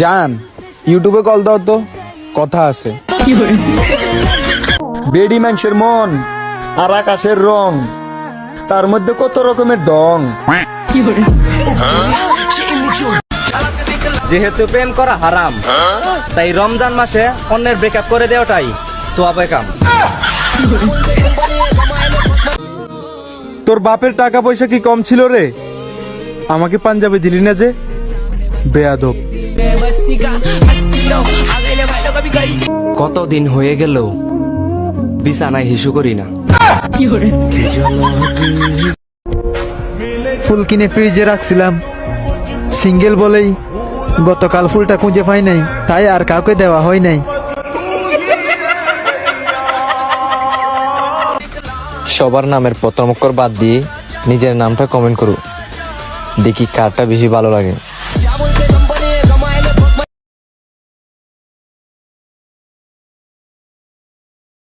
জান ইউটিউবে কল দাও তো কথা আছে। বেডি মানুষের মন আর আকাশের রং তার মধ্যে কত রকমের ডং। যেহেতু প্রেম করা হারাম তাই রমজান মাসে অন্যের ব্রেকআপ করে দেওয়াটাই সোয়াবে কাম তোর বাপের টাকা পয়সা কি কম ছিল রে? আমাকে পাঞ্জাবে দিলি না যে? বেয়াদব। কতদিন হয়ে গেল বিছানায় হিসু করি না। ফুল কিনে ফ্রিজে রাখছিলাম। সিঙ্গেল বলেই গতকাল ফুলটা খুঁজে পাই নাই তাই আর কাউকে দেওয়া হয় নাই। সবার নামের প্রথম অক্ষর বাদ দিয়ে নিজের নামটা কমেন্ট করু। দেখি কারটা বেশি ভালো লাগে।